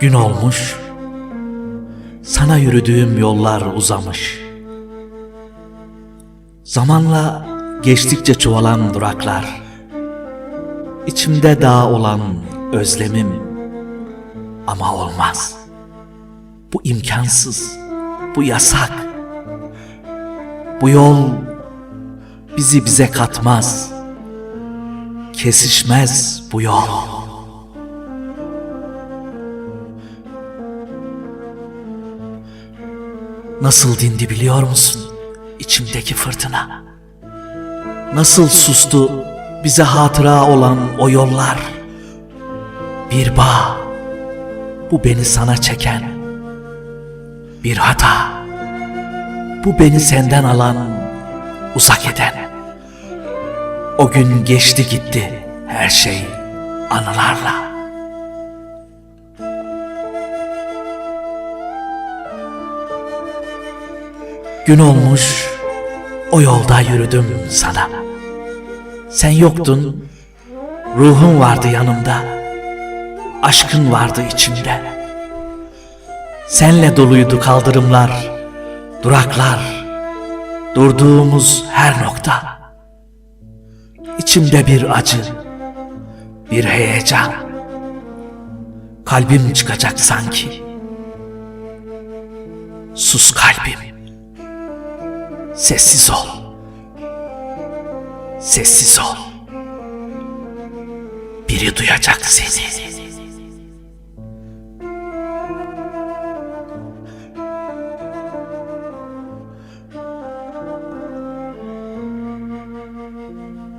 Gün olmuş, sana yürüdüğüm yollar uzamış. Zamanla geçtikçe çoğalan duraklar, içimde dağ olan özlemim ama olmaz. Bu imkansız, bu yasak. Bu yol bizi bize katmaz. Kesişmez bu yol. Nasıl dindi biliyor musun içimdeki fırtına? Nasıl sustu bize hatıra olan o yollar? Bir bağ, bu beni sana çeken. Bir hata, bu beni senden alan, uzak eden. O gün geçti gitti her şey anılarla. Gün olmuş, o yolda yürüdüm sana. Sen yoktun, ruhun vardı yanımda. Aşkın vardı içimde. Senle doluydu kaldırımlar, duraklar, durduğumuz her nokta. İçimde bir acı, bir heyecan. Kalbim çıkacak sanki. Sus kalbim. Sessiz ol. Sessiz ol. Biri duyacak seni.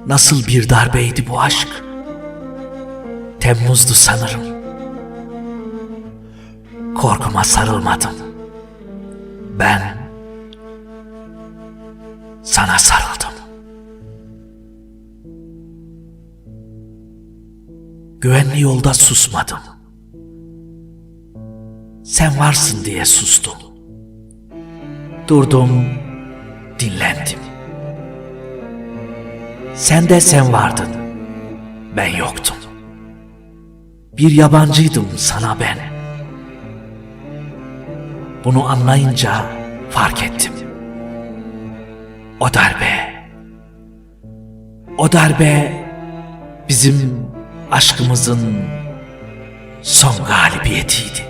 Nasıl bir darbeydi bu aşk? Temmuz'du sanırım. Korkuma sarılmadım. Ben sana sarıldım. Güvenli yolda susmadım. Sen varsın diye sustum. Durdum, dinlendim. Sen de sen vardın. Ben yoktum. Bir yabancıydım sana ben. Bunu anlayınca fark ettim. O darbe, o darbe bizim aşkımızın son galibiyetiydi.